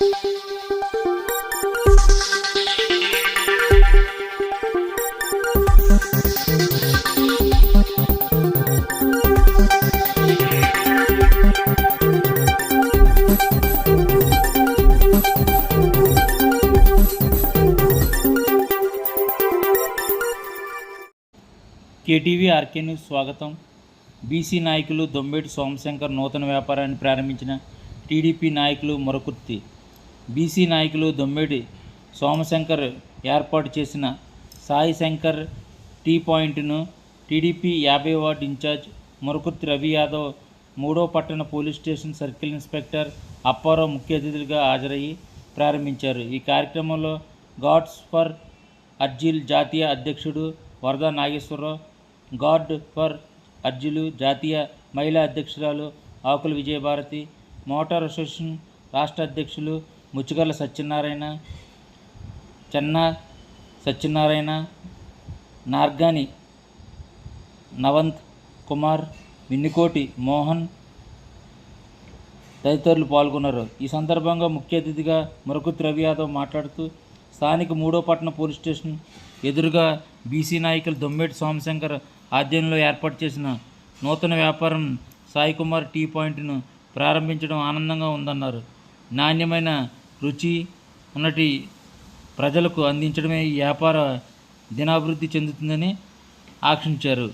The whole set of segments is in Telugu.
కేటీవీ ఆర్కే న్యూస్ స్వాగతం. బీసీ నాయకులు దొంబేటి సోమశంకర్ నూతన వ్యాపారాన్ని ప్రారంభించిన టీడీపీ నాయకులు మొరకుర్తి. బీసీ నాయకులు దొంబేటి సోమశంకర్ ఏర్పాటు చేసిన సాయి శంకర్ టీ పాయింట్ను టీడీపీ యాభై ward in charge Morakurthi Ravi Yadav మూడో పట్టణ police station circle inspector Apparao ముఖ్య అతిథులుగా హాజరయ్యి ప్రారంభించారు. ఈ కార్యక్రమంలో గాడ్స్ ఫర్ అర్జిల్ జాతీయ అధ్యక్షుడు వరద నాగేశ్వరరావు గాడ్ ఫర్ అర్జులు జాతీయ మహిళా అధ్యక్షురాలు ఆకుల విజయభారతి మోటార్ అసోసియేషన్ రాష్ట్ర అధ్యక్షులు ముచ్చుగల్ల సత్యనారాయణ చెన్నా సత్యనారాయణ నార్గాని నవంత్ కుమార్ విన్నికోటి మోహన్ తదితరులు పాల్గొన్నారు. ఈ సందర్భంగా ముఖ్య అతిథిగా మురకుత్ రవి యాదవ్ మాట్లాడుతూ స్థానిక మూడో పట్టణ పోలీస్ స్టేషన్ ఎదురుగా బీసీ నాయకులు దొమ్మేటి సోమశంకర్ ఆధ్వర్యంలో ఏర్పాటు చేసిన నూతన వ్యాపారం సాయి కుమార్ టీ పాయింట్ను ప్రారంభించడం ఆనందంగా ఉందన్నారు. నాణ్యమైన రుచి ఉన్నటి ప్రజలకు అందించడమే ఈ వ్యాపార దినాభివృద్ధి చెందుతుందని ఆకాంక్షించారు.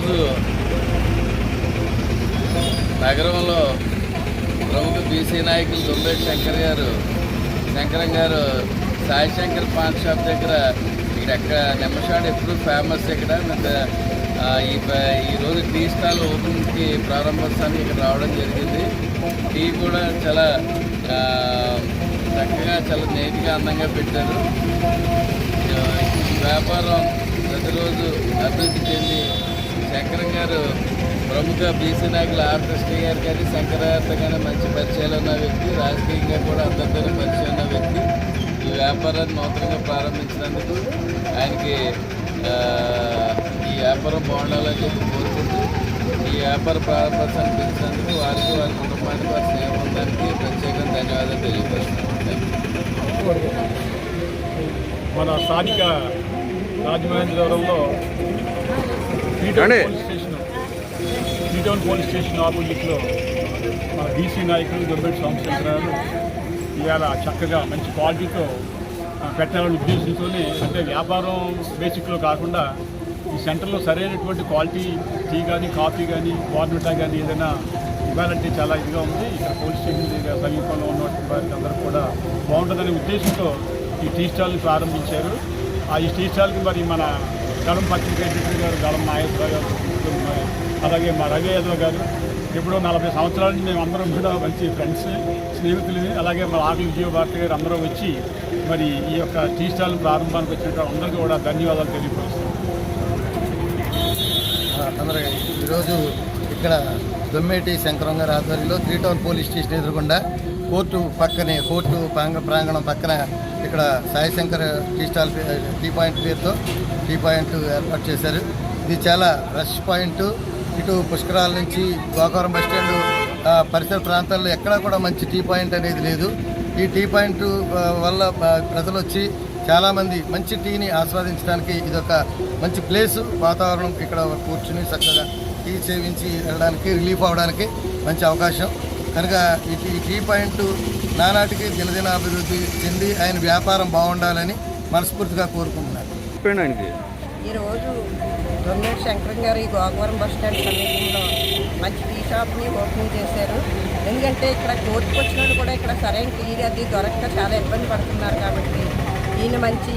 ఈరోజు నగరంలో ప్రముఖ బీసీ నాయకులు దుంబేటి శంకర్ గారు శంకరం గారు సాయి శంకర్ పాన్ షాప్ దగ్గర ఇక్కడ ఎక్కడ నిమ్మషాడ్ ఎప్పుడు ఫేమస్ ఇక్కడ. ఈ ఈరోజు టీ స్టాల్ ఓపెన్కి ప్రారంభోత్సవానికి ఇక్కడ రావడం జరిగింది. టీ కూడా చాలా చక్కగా చాలా నీట్గా అందంగా పెట్టారు. వ్యాపారం ప్రతిరోజు అభివృద్ధి చెంది శంకరం గారు ప్రముఖ బీసీ నాయకులు ఆర్ కృష్ణ గారు కానీ శంకర కానీ మంచి పరిచయాలు ఉన్న వ్యక్తి రాజకీయంగా కూడా అందరితోనే పరిచయం ఉన్న వ్యక్తి. ఈ వ్యాపారాన్ని నూతనంగా ప్రారంభించినందుకు ఆయనకి ఈ వ్యాపారం బాగుండాలని చెప్పి కోరుకుంటూ ఈ వ్యాపార ప్రారంభోత్సవాన్ని పెంచినందుకు వారికి వారి కుటుంబానికి వారి స్నేహబంధానికి ప్రత్యేకంగా ధన్యవాదాలు తెలియపరుస్తున్నాను మన స్థానిక రాజమహేంద్రవరంలో T town police station T town police station ఆపోజిట్లో మన డీసీ నాయకులు దొబ్బెట్టి సోమశేఖరాలు ఇవాళ చక్కగా మంచి క్వాలిటీతో పెట్టాలని ఉద్దేశంతోనే అంటే వ్యాపారం బేసిక్లో కాకుండా ఈ సెంటర్లో సరైనటువంటి క్వాలిటీ టీ కానీ కాఫీ కానీ వార్మిటా కానీ ఏదైనా ఇవ్వాలంటే చాలా ఇదిగా ఉంది. ఇక్కడ పోలీస్ స్టేషన్ దగ్గర సమీపంలో ఉన్నటువంటి వారికి అందరూ కూడా బాగుంటుందనే ఉద్దేశంతో ఈ టీ స్టాల్ని ప్రారంభించారు. ఆ ఈ టీ స్టాల్కి మరి మన గడం పత్రిక ఎడిటర్ గారు గడం నాగేశ్వరరావు గారు అలాగే మా రవి యాదవ్ గారు. ఎప్పుడో నలభై సంవత్సరాల నుంచి మేము అందరం కూడా మంచి ఫ్రెండ్స్ స్నేహితులు అలాగే మా ఆకుల జీవభారతి గారు అందరూ వచ్చి మరి ఈ యొక్క టీ స్టాల్ ప్రారంభానికి వచ్చిన అందరికీ కూడా ధన్యవాదాలు తెలియపరుస్తున్నాం. ఈరోజు ఇక్కడ దొమ్మేటి శంకరం గారి ఆధ్వర్యంలో త్రీ టౌన్ పోలీస్ స్టేషన్ ఎదురుకుండా కోర్టు పక్కనే కోర్టు ప్రాంగ ప్రాంగణం పక్కన ఇక్కడ Saishankar tea stall tea point పేరుతో టీ పాయింట్ ఏర్పాటు చేశారు. ఇది చాలా రష్ పాయింట్. ఇటు పుష్కరాల నుంచి గోకారం బస్ స్టాండ్ ఆ, పరిసర ప్రాంతాల్లో ఎక్కడా కూడా మంచి టీ పాయింట్ అనేది లేదు. ఈ టీ పాయింట్ వల్ల ప్రజలు వచ్చి చాలామంది మంచి టీని ఆస్వాదించడానికి ఇది ఒక మంచి ప్లేస్. వాతావరణం ఇక్కడ కూర్చుని చక్కగా టీ సేవించి వెళ్ళడానికి రిలీఫ్ అవడానికి మంచి అవకాశం. కనుక ఈ టీ- పాయింట్ నానాటికి దినదిన అభివృద్ధి చెంది ఆయన వ్యాపారం బాగుండాలని మనస్ఫూర్తిగా కోరుకుంటున్నాను. ఆయనకి. ఈరోజు దొన్నేటి శంకరం గారు ఈ గోకవరం బస్ స్టాండ్ సమీపంలో మంచి టీ షాప్ని ఓపెనింగ్ చేశారు. ఎందుకంటే ఇక్కడ కోర్టుకు వచ్చిన వాళ్ళు కూడా ఇక్కడ సరైన టీ అది దొరక్క చాలా ఇబ్బంది పడుతున్నారు కాబట్టి ఈయన మంచి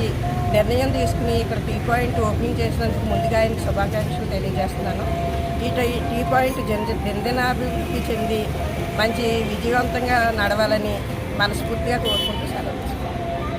నిర్ణయం తీసుకుని ఇక్కడ టీ పాయింట్ ఓపెనింగ్ చేసినందుకు ముందుగా ఆయన శుభాకాంక్షలు తెలియజేస్తున్నాను. ఈ టీ- టీ పాయింట్ జన దినదినాభివృద్ధి చెంది మంచి విజయవంతంగా నడవాలని మనస్ఫూర్తిగా కోరుకుంటున్నాను.